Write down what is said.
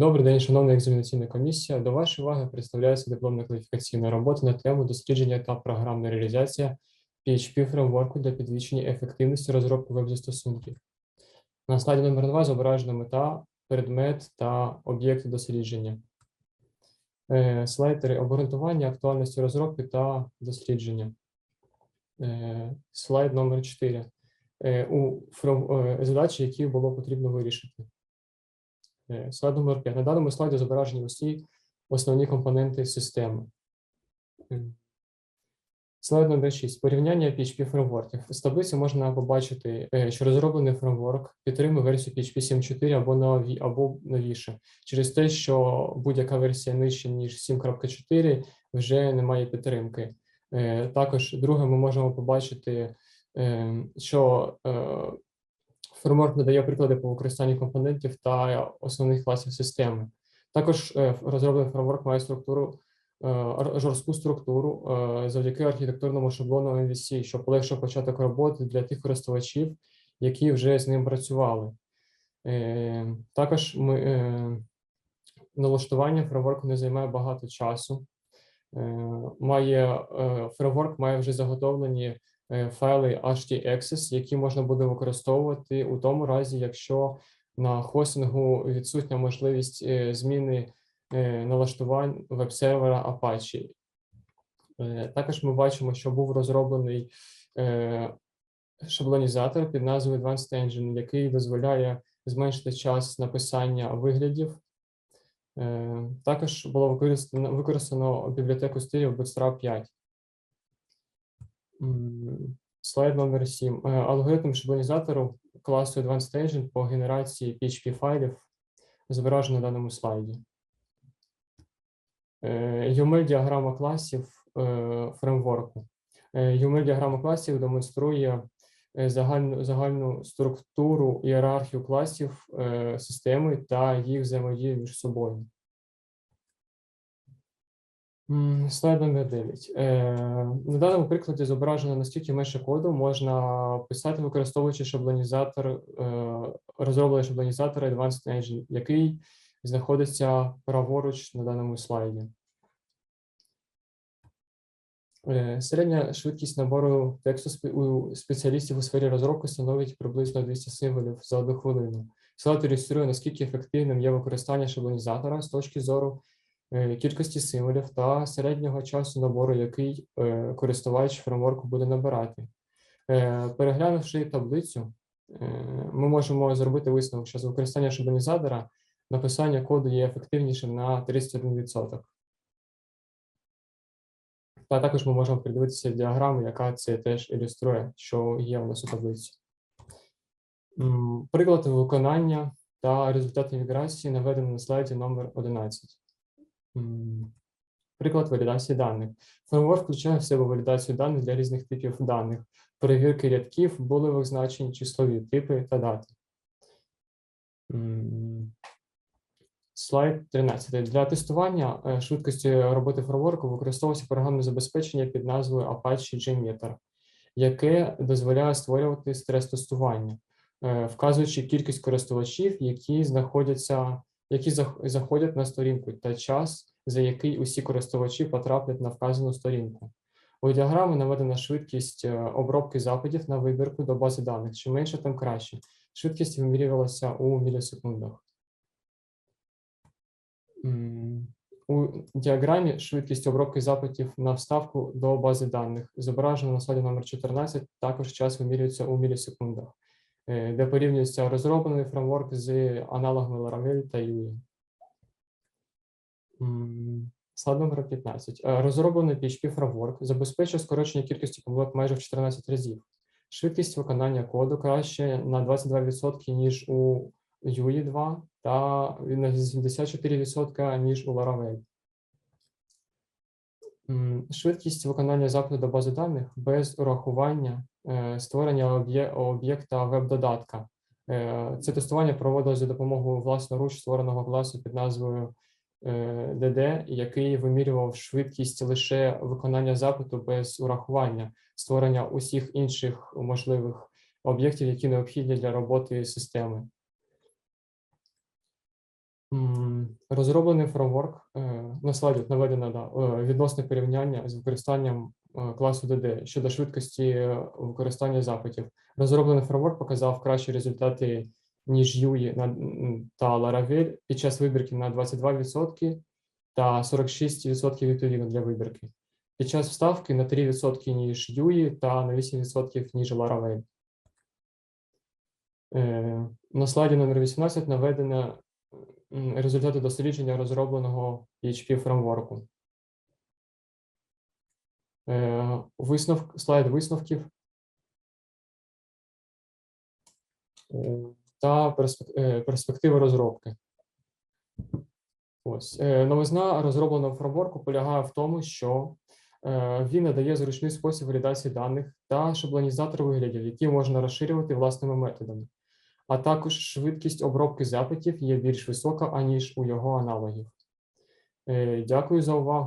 Добрий день, шановна екзаменаційна комісія. До вашої уваги представляється дипломна кваліфікаційна робота на тему дослідження та програмна реалізація PHP фреймворку для підвищення ефективності розробки веб-застосунків. На слайді номер 2 зображена мета, предмет та об'єкти дослідження. Е, Слайд 3. Обґрунтування актуальності розробки та дослідження. Е, Слайд номер 4. Е, задачі, які було потрібно вирішити. Е, Слайд номер 5. На даному слайді зображені усі основні компоненти системи. Слайд номер 6. Порівняння PHP фреймворків. З таблиці можна побачити, е, що розроблений фреймворк підтримує версію PHP 7.4 або нові, або новіше. Через те, що будь-яка версія нижче, ніж 7.4, вже не має підтримки. Е, Також друге, ми можемо побачити, е, що е, Фреймворк надає приклади по використанню компонентів та основних класів системи. Також е, розроблений фреймворк має структуру, е, жорстку структуру е, завдяки архітектурному шаблону MVC, що полегшує початок роботи для тих користувачів, які вже з ним працювали. Також ми, налаштування фреймворку не займає багато часу. Має фреймворк має вже заготовлені файли htaccess, які можна буде використовувати у тому разі, якщо на хостингу відсутня можливість е, зміни е, налаштувань веб-сервера Apache. Е, Також ми бачимо, що був розроблений е, шаблонізатор під назвою Advanced Engine, який дозволяє зменшити час написання виглядів. Е, Також було використано, використано бібліотеку стилів Bootstrap 5. Слайд номер 7. Алгоритм шаблонізатору класу Advanced Engine по генерації PHP файлів зображено на даному слайді. UML-діаграма класів е, фреймворку. UML-діаграма класів демонструє е, загальну, загальну структуру ієрархію класів е, системи та їх взаємодію між собою. Слайд номер 9. Е, На даному прикладі зображено наскільки менше коду можна писати, використовуючи шаблонізатор, е, розроблений шаблонізатор Advanced Engine, який знаходиться праворуч на даному слайді. Е, Середня швидкість набору тексту у спеціалістів у сфері розробки становить приблизно 200 символів за одну хвилину. Слайд ілюструє, наскільки ефективним є використання шаблонізатора з точки зору кількості символів та середнього часу набору, який е, користувач фреймворку буде набирати. Е, Переглянувши таблицю, е, ми можемо зробити висновок, що з використання шаблонізатора написання коду є ефективнішим на 31%. Та також ми можемо придивитися діаграму, яка це теж ілюструє, що є у нас у таблиці. Приклад виконання та результати міграції наведено на слайді номер 11. Приклад валідації даних. Фреймворк включає в себе валідацію даних для різних типів даних, перевірки рядків, булевих значень, числові типи та дати. Слайд 13. Для тестування е, швидкості роботи фреймворку використовується програмне забезпечення під назвою Apache JMeter, яке дозволяє створювати стрес-тестування, е, вказуючи кількість користувачів, які знаходяться, які зах- заходять на сторінку, та час, за який усі користувачі потраплять на вказану сторінку. У діаграмі наведена швидкість е, обробки запитів на вибірку до бази даних. Чим менше, тим краще. Швидкість вимірювалася у мілісекундах. У діаграмі швидкість обробки запитів на вставку до бази даних зображено на слайді номер 14, також час вимірюється у мілісекундах, де порівнюється розроблений фреймворк з аналогами Laravel та UI. М, Слайд номер 15. Е, Розроблений PHP фреймворк забезпечує скорочення кількості помилок майже в 14 разів. Швидкість виконання коду краще на 22%, ніж у UI 2 та на 84% ніж у Laravel. Швидкість виконання запиту до бази даних без урахування е, створення об'єкта веб-додатка. Е, Це тестування проводилось за допомогою власноруч створеного класу під назвою е, DD, який вимірював швидкість лише виконання запиту без урахування створення усіх інших можливих об'єктів, які необхідні для роботи системи. Розроблений фреймворк е, на слайді наведено да, е, відносне порівняння з використанням е, класу DD щодо швидкості використання запитів. Розроблений фреймворк показав кращі результати, ніж UI та Laravel під час вибірки на 22% та 46% відповідно для вибірки. Під час вставки на 3% ніж UI та на 8% ніж Laravel. На слайді номер 18 наведено м, результати дослідження розробленого PHP фреймворку. Е, Висновк, слайд висновків е, та е, перспективи розробки. Ось новизна розробленого фреймворку полягає в тому, що він надає зручний спосіб валідації даних та шаблонізатор виглядів, які можна розширювати власними методами. А також швидкість обробки запитів є більш висока, аніж у його аналогів. Е, Дякую за увагу.